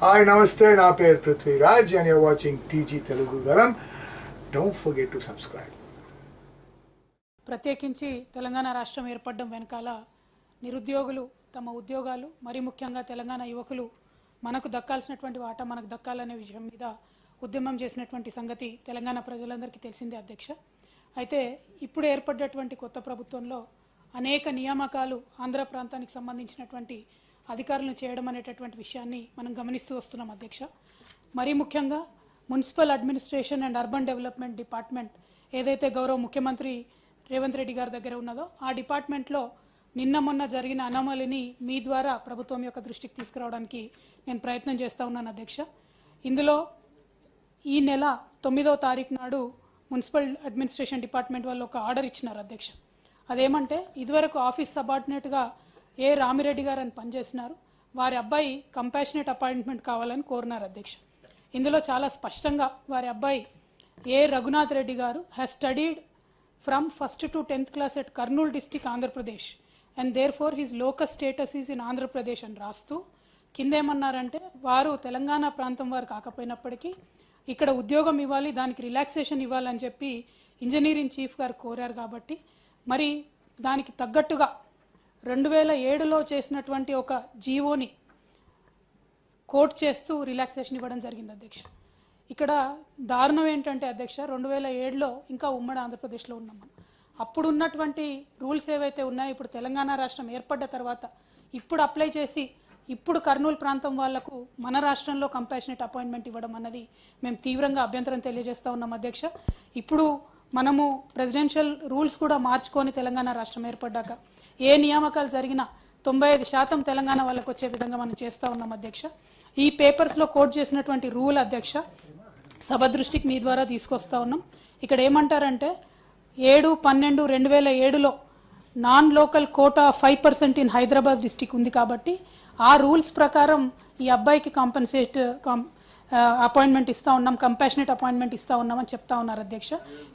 Hi నమస్తే నా పేరు Prithviraj and you're watching TG Telugu గలం డోంట్ ఫర్గెట్ టు సబ్స్క్రైబ్ ప్రత్యేకించి తెలంగాణ రాష్ట్రం ఏర్పడడం వెనకాల నిరుద్యోగులు తమ ఉద్యోగాలు మరి ముఖ్యంగా తెలంగాణ యువకులు మనకు దక్కాల్సినటువంటి వాటా మనకు దక్కాలనే విషయం మీద ఉద్యమం చేసినటువంటి సంగతి తెలంగాణ ప్రజలందరికీ తెలిసిందే అధ్యక్ష. అయితే ఇప్పుడు ఏర్పడ్డటువంటి కొత్త ప్రభుత్వంలో అనేక నియామకాలు ఆంధ్ర ప్రాంతానికి సంబంధించినటువంటి అధికారులను చేయడం అనేటటువంటి విషయాన్ని మనం గమనిస్తూ వస్తున్నాం అధ్యక్ష. మరీ ముఖ్యంగా municipal administration and urban development department ఏదైతే గౌరవ ముఖ్యమంత్రి రేవంత్ రెడ్డి గారి దగ్గర ఉన్నదో ఆ డిపార్ట్మెంట్లో నిన్న మొన్న జరిగిన అనామలిని మీ ద్వారా ప్రభుత్వం యొక్క దృష్టికి తీసుకురావడానికి నేను ప్రయత్నం చేస్తూ ఉన్నాను అధ్యక్ష. ఇందులో ఈ నెల తొమ్మిదవ తారీఖు నాడు మున్సిపల్ అడ్మినిస్ట్రేషన్ డిపార్ట్మెంట్ వాళ్ళు ఒక ఆర్డర్ ఇచ్చినారు అధ్యక్ష. అదేమంటే ఇదివరకు ఆఫీస్ సబార్డినేట్గా ఏ రామిరెడ్డి గారు అని పనిచేసినారు వారి అబ్బాయి కంపాషనేట్ అపాయింట్మెంట్ కావాలని కోరినారు అధ్యక్ష. ఇందులో చాలా స్పష్టంగా వారి అబ్బాయి A Raghunath Reddy garu has studied from first to tenth class at Kurnool district Andhra Pradesh and therefore his locus status is in Andhra Pradesh అని రాస్తూ కిందేమన్నారంటే వారు తెలంగాణ ప్రాంతం వారు కాకపోయినప్పటికీ ఇక్కడ ఉద్యోగం ఇవ్వాలి దానికి రిలాక్సేషన్ ఇవ్వాలని చెప్పి ఇంజనీరింగ్ చీఫ్ గారు కోరారు కాబట్టి మరి దానికి తగ్గట్టుగా రెండు వేల ఏడులో చేసినటువంటి ఒక జీవోని కోట్ చేస్తూ రిలాక్సేషన్ ఇవ్వడం జరిగింది అధ్యక్ష. ఇక్కడ దారుణం ఏంటంటే అధ్యక్ష రెండు వేల ఏడులో ఇంకా ఉమ్మడి ఆంధ్రప్రదేశ్లో ఉన్నాం మనం. అప్పుడు ఉన్నటువంటి రూల్స్ ఏవైతే ఉన్నాయో ఇప్పుడు తెలంగాణ రాష్ట్రం ఏర్పడ్డ తర్వాత ఇప్పుడు అప్లై చేసి ఇప్పుడు కర్నూలు ప్రాంతం వాళ్ళకు మన రాష్ట్రంలో కంపాషనేట్ అపాయింట్మెంట్ ఇవ్వడం అన్నది మేము తీవ్రంగా అభ్యంతరం తెలియజేస్తా ఉన్నాం అధ్యక్ష. ఇప్పుడు మనము ప్రెసిడెన్షియల్ రూల్స్ కూడా మార్చుకొని తెలంగాణ రాష్ట్రం ఏర్పడ్డాక ఏ నియామకాలు జరిగినా తొంభై ఐదు శాతం తెలంగాణ వాళ్ళకు వచ్చే విధంగా మనం చేస్తూ ఉన్నాం అధ్యక్ష. ఈ పేపర్స్లో కోట్ చేసినటువంటి రూల్ అధ్యక్ష సభ దృష్టికి మీ ద్వారా తీసుకొస్తా ఉన్నాం. ఇక్కడ ఏమంటారంటే ఏడు పన్నెండు రెండు వేల ఏడులో non local quota five percent in Hyderabad district ఉంది కాబట్టి ఆ రూల్స్ ప్రకారం ఈ అబ్బాయికి కాంపన్సేట్ Uh, అపాయింట్మెంట్ ఇస్తా ఉన్నాం కంపాషనేట్ అపాయింట్మెంట్ ఇస్తూ ఉన్నామని చెప్తా ఉన్నారు అధ్యక్ష.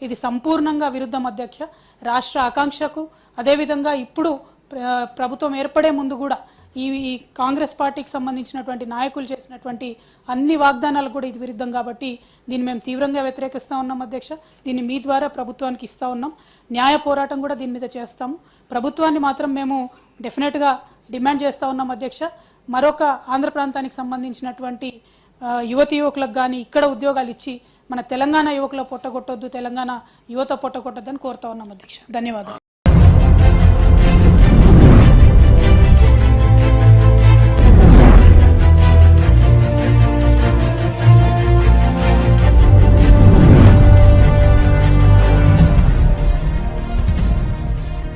ఇది సంపూర్ణంగా విరుద్ధం అధ్యక్ష. రాష్ట్ర ఆకాంక్షకు అదేవిధంగా ఇప్పుడు ప్రభుత్వం ఏర్పడే ముందు కూడా ఈ కాంగ్రెస్ పార్టీకి సంబంధించినటువంటి నాయకులు చేసినటువంటి అన్ని వాగ్దానాలు కూడా ఇది విరుద్ధం కాబట్టి దీన్ని మేము తీవ్రంగా వ్యతిరేకిస్తూ ఉన్నాం అధ్యక్ష. దీన్ని మీ ద్వారా ప్రభుత్వానికి ఇస్తూ ఉన్నాం. న్యాయ పోరాటం కూడా దీని మీద చేస్తాము. ప్రభుత్వాన్ని మాత్రం మేము డెఫినెట్గా డిమాండ్ చేస్తూ ఉన్నాం అధ్యక్ష. మరొక ఆంధ్ర ప్రాంతానికి సంబంధించినటువంటి యువతి యువకులకు కానీ ఇక్కడ ఉద్యోగాలు ఇచ్చి మన తెలంగాణ యువకుల పొట్టగొట్టొద్దు తెలంగాణ యువత పొట్టగొట్టద్దని కోరుతా ఉన్నాం అధ్యక్ష. ధన్యవాదాలు.